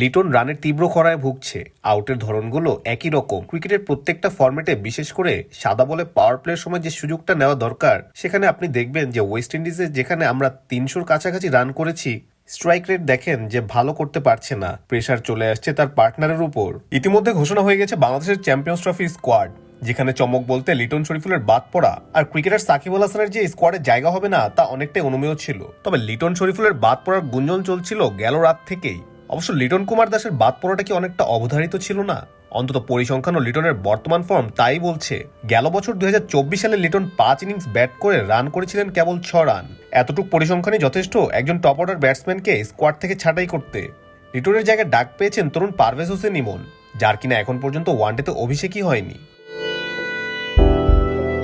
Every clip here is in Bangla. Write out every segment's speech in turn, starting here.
লিটন রানের তীব্র খরায় ভুগছে। আউটের ধরনগুলো একই রকম। ক্রিকেটের প্রত্যেকটা ফরম্যাটে বিশেষ করে সাদা বলে পাওয়ার প্লের সময় যে সুযোগটা নেওয়া দরকার, সেখানে আপনি দেখবেন যে ওয়েস্ট ইন্ডিজে যেখানে আমরা তিনশোর কাছাকাছি রান করেছি স্ট্রাইক রেট দেখেন যে ভালো করতে পারছে না। প্রেশার চলে আসছে তার পার্টনারের উপর। ইতিমধ্যে ঘোষণা হয়ে গেছে বাংলাদেশের চ্যাম্পিয়ন্স ট্রফি স্কোয়াড যেখানে চমক বলতে লিটন শরীফুলের বাদ পড়া আর ক্রিকেটার সাকিব আল হাসানের যে স্কোয়াডে জায়গা হবে না, তা অনেকটাই অনুমেয় ছিল। তবে লিটন শরীফুলের বাদ পড়ার গুঞ্জন চলছিল গেল রাত থেকেই। অবশ্য লিটন কুমার দাসের বাদ পড়াটা কি অনেকটা অবধারিত ছিল না? অন্তত পরিসংখ্যান ও লিটনের বর্তমান ফর্ম তাই বলছে, গেল বছর দুই হাজার চব্বিশ সালে লিটন পাঁচ ইনিংস ব্যাট করে রান করেছিলেন কেবল ছ রান। এতটুকু পরিসংখ্যানই যথেষ্ট একজন টপ অর্ডার ব্যাটসম্যানকে স্কোয়াড থেকে ছাঁটাই করতে। লিটনের জায়গায় ডাক পেয়েছেন তরুণ পারভেজ হোসেন ইমন, যার কিনা এখন পর্যন্ত ওয়ানডেতে অভিষেকই হয়নি।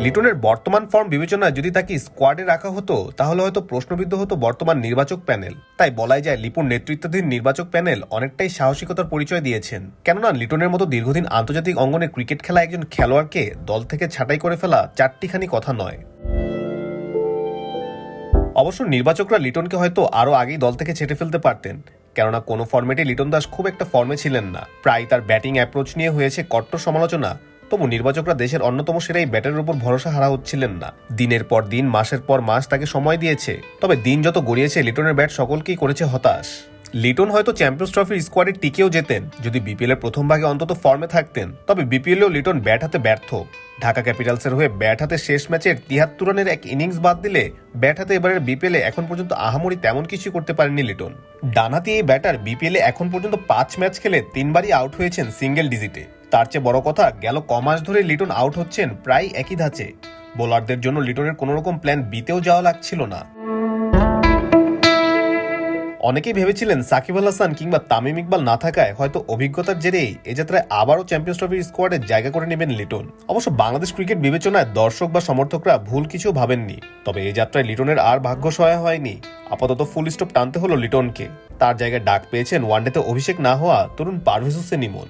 লিটনের বর্তমান ফর্ম বিবেচনায় যদি তাকে স্কোয়াডে রাখা হতো, তাহলে হয়তো প্রশ্নবিদ্ধ হতো বর্তমান নির্বাচক প্যানেল। তাই বলাই যায় লিপুর নেতৃত্বাধীন নির্বাচক প্যানেল অনেকটাই সাহসিকতার পরিচয় দিয়েছেন। কেননা লিটনের মতো দীর্ঘদিন আন্তর্জাতিক অঙ্গনে ক্রিকেট খেলা একজন খেলোয়াড়কে দল থেকে ছাঁটাই করে ফেলা চারটিখানি কথা নয়। অবশ্য নির্বাচকরা লিটনকে হয়তো আরও আগেই দল থেকে ছেটে ফেলতে পারতেন, কেননা কোনো ফর্মেটে লিটন দাস খুব একটা ফর্মে ছিলেন না। প্রায় তার ব্যাটিং অ্যাপ্রোচ নিয়ে হয়েছে কট্টর সমালোচনা তবু নির্বাচকরা দেশের অন্যতম সেরাই ব্যাটের উপর ভরসা হারা হচ্ছিলেন না। দিনের পর দিন, মাসের পর মাস তাকে সময় দিয়েছে। তবে দিন যত গড়িয়েছে, লিটনের ব্যাট সকলকেই করেছে হতাশ। লিটন হয়তো চ্যাম্পিয়ন্স ট্রফির স্কোয়াডে টিকেও যেতেন যদি বিপিএল এর প্রথম ভাগে অন্তত ফর্মে থাকতেন, তবে বিপিএলেও লিটন ব্যাট হাতে ব্যর্থ। ঢাকা ক্যাপিটালসের হয়ে ব্যাট হাতে শেষ ম্যাচের তিয়াত্তর রানের এক ইনিংস বাদ দিলে ব্যাট হাতে এবারের বিপিএলে এখন পর্যন্ত আহামরি তেমন কিছু করতে পারেননি লিটন। ডানহাতি এই ব্যাটার বিপিএলে এখন পর্যন্ত পাঁচ ম্যাচ খেলে তিনবারই আউট হয়েছেন সিঙ্গেল ডিজিটে। তার চেয়ে বড় কথা, গেল ক মাস ধরে লিটন আউট হচ্ছেন প্রায় একই ধাঁচে। বোলারদের জন্য লিটনের কোনো রকম প্ল্যান বিতেও যাওয়া লাগছিল না। অনেকেই ভেবেছিলেন সাকিব আল হাসান কিংবা তামিম ইকবাল না থাকায় হয়তো অভিজ্ঞতার জেরেই এ যাত্রায় আবারও চ্যাম্পিয়ন্স ট্রফির স্কোয়াডে জায়গা করে নেবেন লিটন। অবশ্য বাংলাদেশ ক্রিকেট বিবেচনায় দর্শক বা সমর্থকরা ভুল কিছু ভাবেননি। তবে এই যাত্রায় লিটনের আর ভাগ্য সহায় হয়নি। আপাতত ফুল স্টপ টানতে হলো লিটনকে। তার জায়গায় ডাক পেয়েছেন ওয়ানডেতে অভিষেক না হওয়া তরুণ পারভেজ হোসেন ইমন।